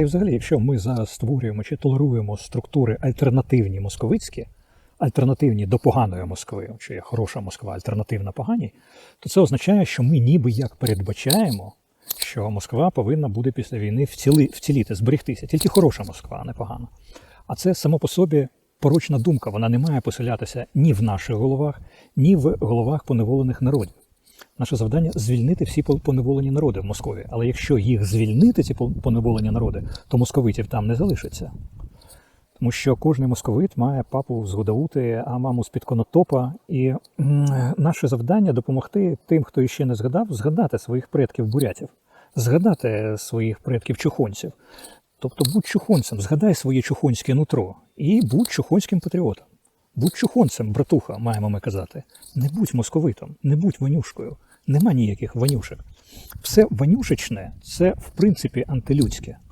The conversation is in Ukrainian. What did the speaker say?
І взагалі, якщо ми зараз створюємо чи толеруємо структури альтернативні московицькі, альтернативні до поганої Москви, що є хороша Москва, альтернативна поганій, то це означає, що ми ніби як передбачаємо, що Москва повинна буде після війни вціли, вціліти, зберегтися. Тільки хороша Москва, а не погана. А це само по собі порочна думка. Вона не має поселятися ні в наших головах, ні в головах поневолених народів. Наше завдання звільнити всі поневолені народи в Москові. Але якщо їх звільнити, ці поневолені народи, то московитів там не залишиться. Тому що кожен московит має папу з Гудаути, а маму з-під конотопа. І наше завдання допомогти тим, хто іще не згадав, згадати своїх предків бурятів, згадати своїх предків чухонців. Тобто будь чухонцем, згадай своє чухонське нутро і будь чухонським патріотом. Будь чухонцем, братуха, маємо ми казати. Не будь московитом, не будь ванюшкою. Нема ніяких ванюшек. Все ванюшечне це в принципі антилюдське.